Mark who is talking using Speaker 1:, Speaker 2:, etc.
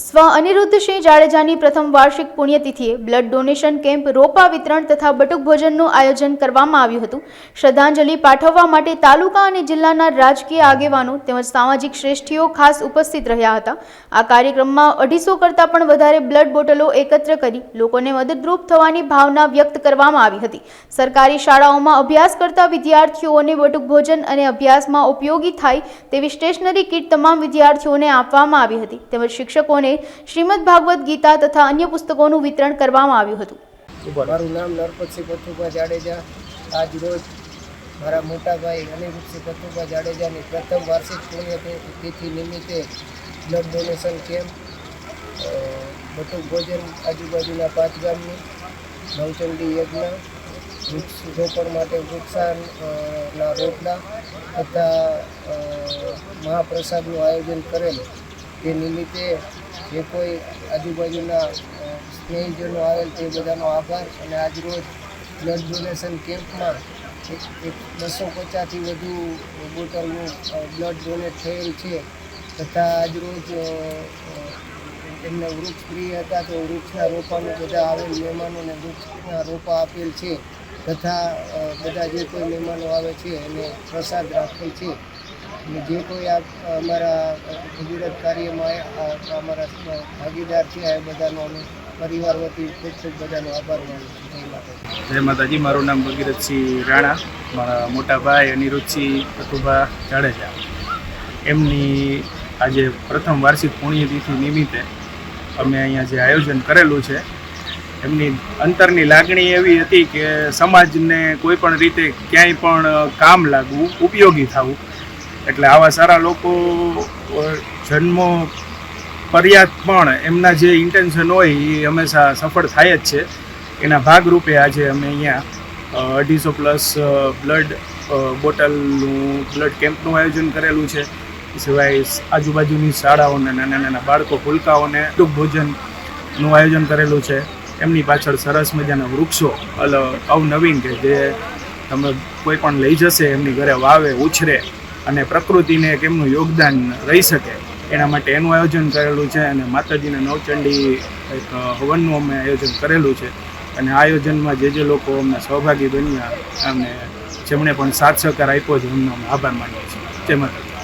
Speaker 1: સ્વ અનિરુદ્ધસિંહ જાડેજાની પ્રથમ વાર્ષિક પુણ્યતિથિએ બ્લડ ડોનેશન કેમ્પ, રોપા વિતરણ તથા બટુક ભોજનનું આયોજન કરવામાં આવ્યું હતું. શ્રદ્ધાંજલિ પાઠવવા માટે તાલુકા અને જિલ્લાના રાજકીય આગેવાનો તેમજ સામાજિક શ્રેષ્ઠીઓ ખાસ ઉપસ્થિત રહ્યા હતા. આ કાર્યક્રમમાં અઢીસો કરતાં પણ વધારે બ્લડ બોટલો એકત્ર કરી લોકોને મદદરૂપ થવાની ભાવના વ્યક્ત કરવામાં આવી હતી. સરકારી શાળાઓમાં અભ્યાસ કરતા વિદ્યાર્થીઓને બટુક ભોજન અને અભ્યાસમાં ઉપયોગી થાય તેવી સ્ટેશનરી કીટ તમામ વિદ્યાર્થીઓને આપવામાં આવી હતી. તેમજ શિક્ષકોને શ્રીમદ ભાગવત ગીતા તથા અન્ય પુસ્તકોનું વિતરણ કરવામાં આવ્યું હતું.
Speaker 2: મારું નામ નરપતસિંહ પથુભા જાડેજા. આજ રોજ મારા મોટા ભાઈ અનિરુદ્ધસિંહ પથુભા જાડેજાની પ્રથમ વાર્ષિક પુણ્યતિથિ નિમિત્તે બ્લડ ડોનેશન કેમ્પ બધું ભોજન આજુબાજુના પાંચ ગામની, નવચંડી યજ્ઞ, વૃક્ષ રોપણ માટે વૃક્ષાના રોટલા તથા મહાપ્રસાદનું આયોજન કરેલ. તે નિમિત્તે જે કોઈ આજુબાજુના સ્નેહીજનો આવેલ તે બધાનો આભાર અને આજરોજ બ્લડ ડોનેશન કેમ્પમાં એક બસો પચાસથી વધુ બોટલનું બ્લડ ડોનેટ થયેલ છે. તથા આજરોજ એમને વૃક્ષ પ્રિય હતા તો વૃક્ષના રોપાનું બધા આવેલ મહેમાનોને વૃક્ષના રોપા આપેલ છે. તથા બધા જે કોઈ મહેમાનો આવે છે એને પ્રસાદ રાખેલ છે. જે કોઈ આ, અમારા ગુજરાત કાર્યમાં અમારા ભાગીદાર છે, એ બધાનો અમે પરિવાર વતી ખૂબ ખૂબ બધાનો આભાર માનું છું. જય માતાજી.
Speaker 3: જય માતાજી, મારું નામ ભગીરથસિંહ રાણા. મારા મોટા ભાઈ અનિરુદ્ધસિંહ પતુભા જાડેજા. એમની આજે પ્રથમ વાર્ષિક પુણ્યતિથિ નિમિત્તે અમે અહીંયા જે આયોજન કરેલું છે, એમની અંતરની લાગણી એવી હતી કે સમાજને કોઈ પણ રીતે ક્યાંય પણ કામ લાગવું, ઉપયોગી થવું. એટલે આવા સારા લોકો જન્મો પર્યાત પણ એમના જે ઇન્ટેન્શન હોય એ હંમેશા સફળ થાય જ છે. એના ભાગરૂપે આજે અમે અહીંયા અઢીસો પ્લસ બ્લડ બોટલનું બ્લડ કેમ્પનું આયોજન કરેલું છે. સિવાય આજુબાજુની શાળાઓને, નાના નાના બાળકો ફુલકાઓને ટૂંક ભોજનનું આયોજન કરેલું છે. એમની પાછળ સરસ મજાના વૃક્ષો, અલ, અવનવીન કે જે તમે કોઈ પણ લઈ જશે, એમની ઘરે વાવે, ઉછરે અને પ્રકૃતિને એક એમનું યોગદાન રહી શકે, એના માટે એનું આયોજન કરેલું છે અને માતાજીના નવચંડી એક હવનનું અમે આયોજન કરેલું છે. અને આયોજનમાં જે જે લોકો અમને સહભાગી બન્યા અને જેમણે પણ સાથ સહકાર આપ્યો છે, એમનો અમે આભાર માનીએ છીએ. જય માતાજી.